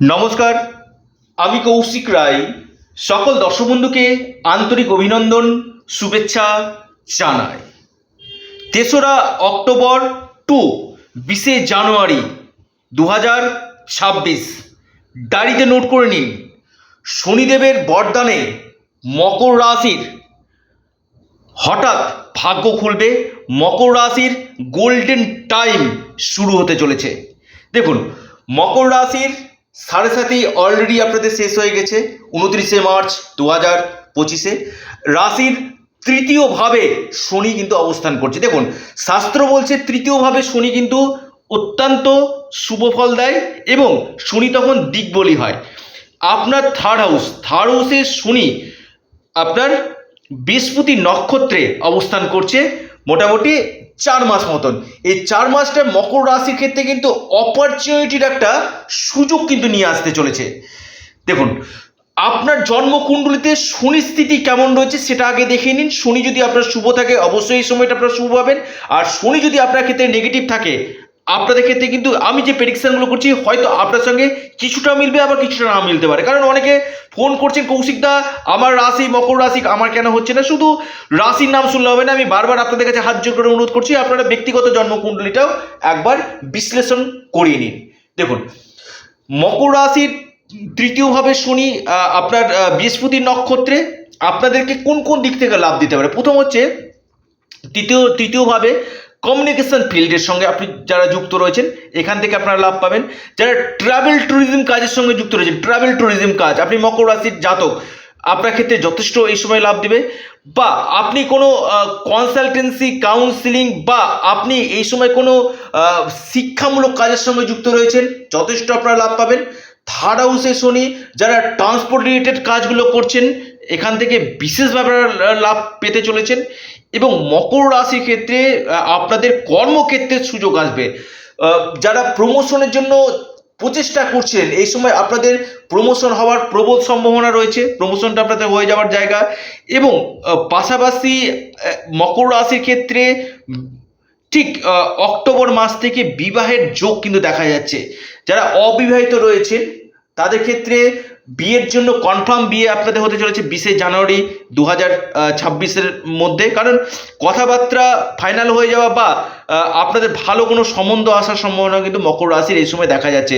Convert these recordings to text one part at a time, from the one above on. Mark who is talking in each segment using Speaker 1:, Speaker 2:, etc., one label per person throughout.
Speaker 1: নমস্কার, আমি কৌশিক রায়। সকল দর্শক বন্ধুকে আন্তরিক অভিনন্দন, শুভেচ্ছা জানাই। তেসরা অক্টোবর টু, বিশে জানুয়ারি দু হাজার ছাব্বিশ। ডায়েরিতে নোট করে নিন, শনিদেবের বরদানে মকর রাশির হঠাৎ ভাগ্য খুলবে, মকর রাশির গোল্ডেন টাইম শুরু হতে চলেছে। দেখুন, মকর রাশির সাড়ে সাতই অলরেডি আপনাদের শেষ হয়ে গেছে, উনত্রিশে মার্চ দু হাজার পঁচিশে। রাশির তৃতীয়ভাবে শনি কিন্তু অবস্থান করছে। দেখুন, শাস্ত্র বলছে তৃতীয়ভাবে শনি কিন্তু অত্যন্ত শুভ ফল দেয় এবং শনি তখন দিকবলি হয়। আপনার থার্ড হাউস থার্ড হাউসে শনি আপনার বৃহস্পতি নক্ষত্রে অবস্থান করছে। মোটামুটি চার মাস মতন। এই চার মাসটা মকর রাশির ক্ষেত্রে কিন্তু অপরচুনিটির একটা সুযোগ কিন্তু নিয়ে আসতে চলেছে। দেখুন, আপনার জন্মকুণ্ডলিতে শনি স্থিতি কেমন রয়েছে সেটা আগে দেখে নিন। শনি যদি আপনার শুভ থাকে, অবশ্যই এই সময়টা আপনার শুভ পাবেন। আর শনি যদি আপনার ক্ষেত্রে নেগেটিভ থাকে আপনাদের ক্ষেত্রে কিন্তু আমি যে প্রেডিকশনগুলো করছি হয়তো আপনার সঙ্গে কিছুটা মিলবে আবার কিছুটা না মিলতে পারে। কারণ অনেকে ফোন করছেন কৌশিকদা আমার রাশি মকর রাশি আমার কেন হচ্ছে না? শুধু রাশির নাম শুনলে হবে না আমি বারবার আপনাদের কাছে হাত জোর করে অনুরোধ করছি আপনারা ব্যক্তিগত জন্মকুণ্ডলীটাও একবার বিশ্লেষণ করিয়ে নিন। দেখুন মকর রাশির তৃতীয়ভাবে শনি আপনার আহ, বৃহস্পতি নক্ষত্রে আপনাদেরকে কোন কোন দিক থেকে লাভ দিতে পারে? প্রথম হচ্ছে তৃতীয় তৃতীয়ভাবে কমিউনিকেশন ফিল্ডের সঙ্গে আপনি যারা যুক্ত রয়েছেন, এখান থেকে আপনারা লাভ পাবেন। যারা ট্রাভেল ট্যুরিজম কাজের সঙ্গে যুক্ত রয়েছেন ট্রাভেল ট্যুরিজম কাজ, আপনি মকর রাশির জাতক, আপনার ক্ষেত্রে যথেষ্ট এই সময় লাভ দিবে। বা আপনি কোনো কনসালটেন্সি কাউন্সিলিং বা আপনি এই সময় কোনো শিক্ষামূলক কাজের সঙ্গে যুক্ত রয়েছেন, যথেষ্ট আপনারা লাভ পাবেন। থার্ড হাউসে শনি, যারা ট্রান্সপোর্ট রিলেটেড কাজগুলো করছেন, এখান থেকে বিশেষভাবে লাভ পেতে চলেছেন। এবং মকর রাশির ক্ষেত্রে আপনাদের কর্মক্ষেত্রে সুযোগ আসবে। যারা প্রমোশনের জন্য প্রচেষ্টা করছেন, এই সময় আপনাদের প্রমোশন হওয়ার প্রবল সম্ভাবনা রয়েছে। প্রমোশনটা আপনাদের হয়ে যাওয়ার জায়গা। এবং পাশাপাশি মকর রাশির ক্ষেত্রে ঠিক অক্টোবর মাস থেকে বিবাহের যোগ কিন্তু দেখা যাচ্ছে। যারা অবিবাহিত রয়েছে, তাদের ক্ষেত্রে বিয়ের জন্য কনফার্ম বিয়ে আপনাদের হতে চলেছে বিশে জানুয়ারি দু হাজার ছাব্বিশের মধ্যে। কারণ কথাবার্তা ফাইনাল হয়ে যাওয়া বা আপনাদের ভালো কোনো সম্বন্ধ আসার সম্ভাবনা কিন্তু মকর রাশির এই সময় দেখা যাচ্ছে।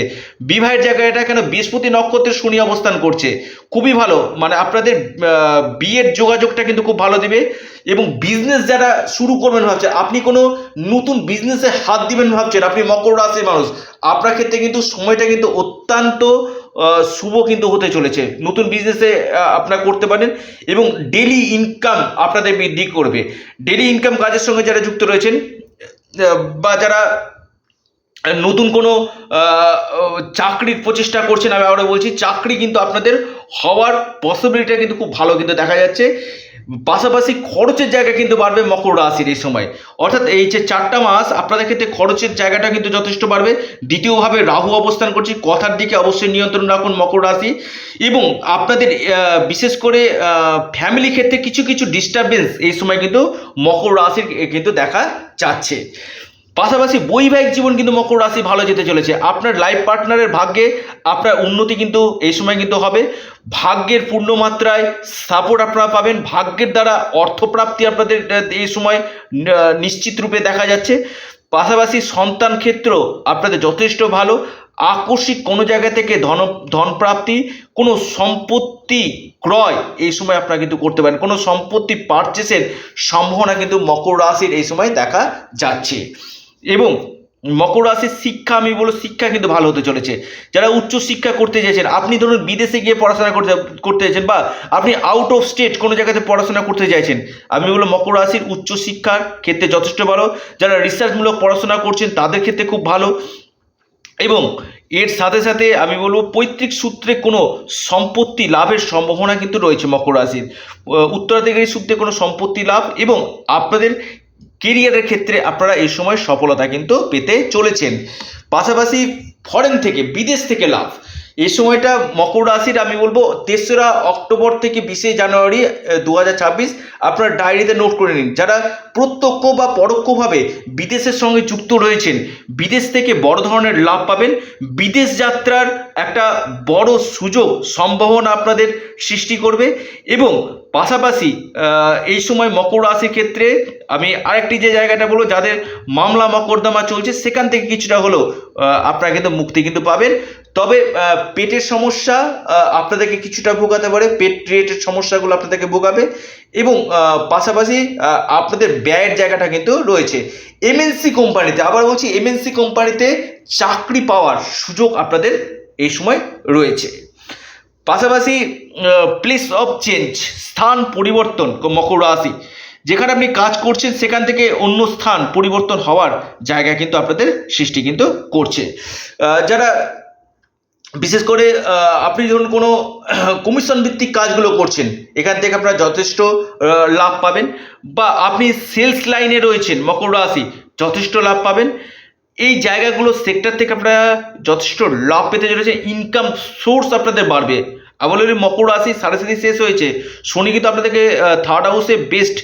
Speaker 1: বিবাহের জায়গাটা কেন বৃহস্পতি নক্ষত্রের শনি অবস্থান করছে? খুবই ভালো। মানে আপনাদের বিয়ের যোগাযোগটা কিন্তু খুব ভালো দিবে এবং বিজনেস যারা শুরু করবেন ভাবছেন, আপনি কোনো নতুন বিজনেসে হাত দিবেন ভাবছেন, আপনি মকর রাশির মানুষ, আপনার ক্ষেত্রে কিন্তু সময়টা কিন্তু অত্যন্ত শুভ কিন্তু হতে চলেছে। নতুন বিজনেসে আপনারা করতে পারেন এবং ডেলি ইনকাম আপনাদের বৃদ্ধি করবে। ডেলি ইনকাম কাজের সঙ্গে যারা যুক্ত রয়েছেন বা যারা নতুন কোনো চাকরির প্রচেষ্টা করছেন, আমি আবারও বলছি, চাকরি কিন্তু আপনাদের হওয়ার পসিবিলিটিটা কিন্তু খুব ভালো কিন্তু দেখা যাচ্ছে। পাশাপাশি খরচের জায়গা কিন্তু বাড়বে মকর রাশির এই সময়। অর্থাৎ এই যে চারটা মাস, আপনাদের ক্ষেত্রে খরচের জায়গাটা কিন্তু যথেষ্ট বাড়বে। দ্বিতীয়ভাবে রাহু অবস্থান করছি, কথার দিকে অবশ্যই নিয়ন্ত্রণ রাখুন মকর রাশি। এবং আপনাদের বিশেষ করে ফ্যামিলি ক্ষেত্রে কিছু কিছু ডিস্টারবেন্স এই সময় কিন্তু মকর রাশির কিন্তু দেখা যাচ্ছে। পাশাপাশি বৈবাহিক জীবন কিন্তু মকর রাশি ভালো যেতে চলেছে। আপনার লাইফ পার্টনারের ভাগ্যে আপনার উন্নতি কিন্তু এই সময় কিন্তু হবে। ভাগ্যের পূর্ণ মাত্রায় সাপোর্ট আপনারা পাবেন। ভাগ্যের দ্বারা অর্থপ্রাপ্তি আপনাদের এই সময় নিশ্চিত রূপে দেখা যাচ্ছে। পাশাপাশি সন্তান ক্ষেত্র আপনাদের যথেষ্ট ভালো। আকস্মিক কোনো জায়গা থেকে ধন, ধনপ্রাপ্তি, কোনো সম্পত্তি ক্রয় এই সময় আপনারা কিন্তু করতে পারেন। কোনো সম্পত্তি পারচেসের সম্ভাবনা কিন্তু মকর রাশির এই সময় দেখা যাচ্ছে। এবং মকর রাশির শিক্ষা, আমি বলব শিক্ষা কিন্তু ভালো হতে চলেছে। যারা উচ্চ শিক্ষা করতে চাইছেন আপনি ধরুন বিদেশে গিয়ে পড়াশোনা করতে করতে চাইছেন বা আপনি আউট অফ স্টেট কোনো জায়গাতে পড়াশোনা করতে চাইছেন, আমি বলব মকর রাশির উচ্চ শিক্ষার ক্ষেত্রে যথেষ্ট ভালো। যারা রিসার্চমূলক পড়াশোনা করছেন, তাদের ক্ষেত্রে খুব ভালো। এবং এর সাথে সাথে আমি বলব পৈতৃক সূত্রে কোনো সম্পত্তি লাভের সম্ভাবনা কিন্তু রয়েছে মকর রাশির। উত্তরাধিকারী সূত্রে কোনো সম্পত্তি লাভ এবং আপনাদের কেরিয়ারের ক্ষেত্রে আপনারা এই সময় সফলতা কিন্তু পেতে চলেছেন। পাশাপাশি ফরেন থেকে, বিদেশ থেকে লাভ। এই সময়টা মকর রাশির, আমি বলব তেসরা অক্টোবর থেকে বিশে জানুয়ারি দু হাজার ছাব্বিশ। আপনার ডায়েরিতে নোট করে নিন। যারা প্রত্যক্ষ বা পরোক্ষভাবে বিদেশের সঙ্গে যুক্ত রয়েছেন, বিদেশ থেকে বড় ধরনের লাভ পাবেন। বিদেশ যাত্রার একটা বড় সুযোগ, সম্ভাবনা আপনাদের সৃষ্টি করবে। এবং পাশাপাশি এই সময় মকর রাশির ক্ষেত্রে আমি আরেকটি যে জায়গাটা বলব, যাদের মামলা মকদ্দমা চলছে, সেখান থেকে কিছুটা হলেও আপনারা কিন্তু মুক্তি কিন্তু পাবেন। তবে পেটের সমস্যা আপনাদেরকে কিছুটা ভোগাতে পারে, পেট রিলেটেড সমস্যাগুলো আপনাদেরকে ভোগাবে এবং পাশাপাশি আপনাদের ব্যয়ের জায়গাটা কিন্তু রয়েছে। এমএনসি কোম্পানিতে, আবার বলছি এমএনসি কোম্পানিতে চাকরি পাওয়ার সুযোগ আপনাদের এই সময় রয়েছে। পাশাপাশি প্লেস অফ চেঞ্জ স্থান পরিবর্তন, মকর রাশি, যেখানে আপনি কাজ করছেন, সেখান থেকে অন্য স্থান পরিবর্তন হওয়ার জায়গা কিন্তু আপনাদের সৃষ্টি কিন্তু করছে। যারা বিশেষ করে আপনি ধরুন কোনো কমিশন ভিত্তিক কাজগুলো করছেন, এখান থেকে আপনারা যথেষ্ট লাভ পাবেন বা আপনি সেলস লাইনে রয়েছেন, মকর রাশি, যথেষ্ট লাভ পাবেন। এই জায়গাগুলো সেক্টর থেকে আপনারা যথেষ্ট লাভ পেতে চলেছেন ইনকাম সোর্স আপনাদের বাড়বে। বলি মকর রাশি সাড়ে সাথে শেষ হয়েছে। শনি কিন্তু আপনাদেরকে থার্ড হাউসে বেস্ট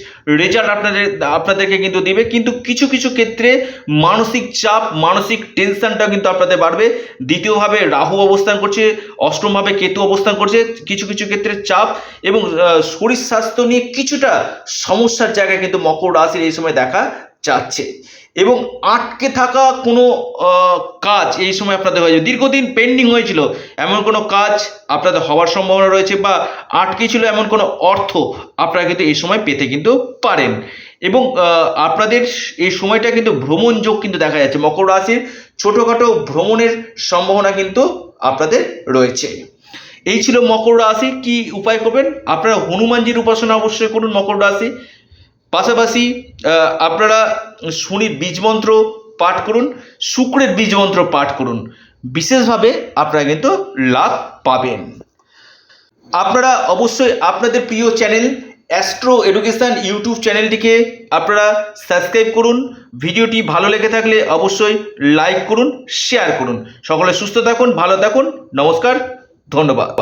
Speaker 1: রেজাল্ট আপনাদের, আপনাদেরকে কিন্তু দিবে। কিন্তু কিছু কিছু ক্ষেত্রে মানসিক চাপ, মানসিক টেনশনটা কিন্তু আপনাদের বাড়বে। দ্বিতীয়ভাবে রাহু অবস্থান করছে, অষ্টমভাবে কেতু অবস্থান করছে। কিছু কিছু ক্ষেত্রে চাপ এবং শরীর স্বাস্থ্য নিয়ে কিছুটা সমস্যার জায়গায় কিন্তু মকর রাশির এই সময় দেখা যাচ্ছে। এবং আটকে থাকা কোনো কাজ এই সময় আপনাদের হয়ে যাবে দীর্ঘদিন পেন্ডিং হয়েছিল। এমন কোনো কাজ আপনাদের হওয়ার সম্ভাবনা রয়েছে বা আটকে ছিল এমন কোনো অর্থ আপনারা কিন্তু এই সময় পেতে কিন্তু পারেন। এবং আপনাদের এই সময়টা কিন্তু ভ্রমণ যোগ কিন্তু দেখা যাচ্ছে। মকর রাশির ছোটোখাটো ভ্রমণের সম্ভাবনা কিন্তু আপনাদের রয়েছে। এই ছিল মকর রাশি। কি উপায় করবেন? আপনারা হনুমানজির উপাসনা অবশ্যই করুন মকর রাশি। পাশাপাশি আপনারা শনির বীজমন্ত্র পাঠ করুন, শুক্রের বীজমন্ত্র পাঠ করুন। বিশেষভাবে আপনারা কিন্তু লাভ পাবেন। আপনারা অবশ্যই আপনাদের প্রিয় চ্যানেল অ্যাস্ট্রো এডুকেশান ইউটিউব চ্যানেলটিকে আপনারা সাবস্ক্রাইব করুন। ভিডিওটি ভালো লেগে থাকলে অবশ্যই লাইক করুন, শেয়ার করুন। সকলে সুস্থ থাকুন, ভালো থাকুন। নমস্কার, ধন্যবাদ।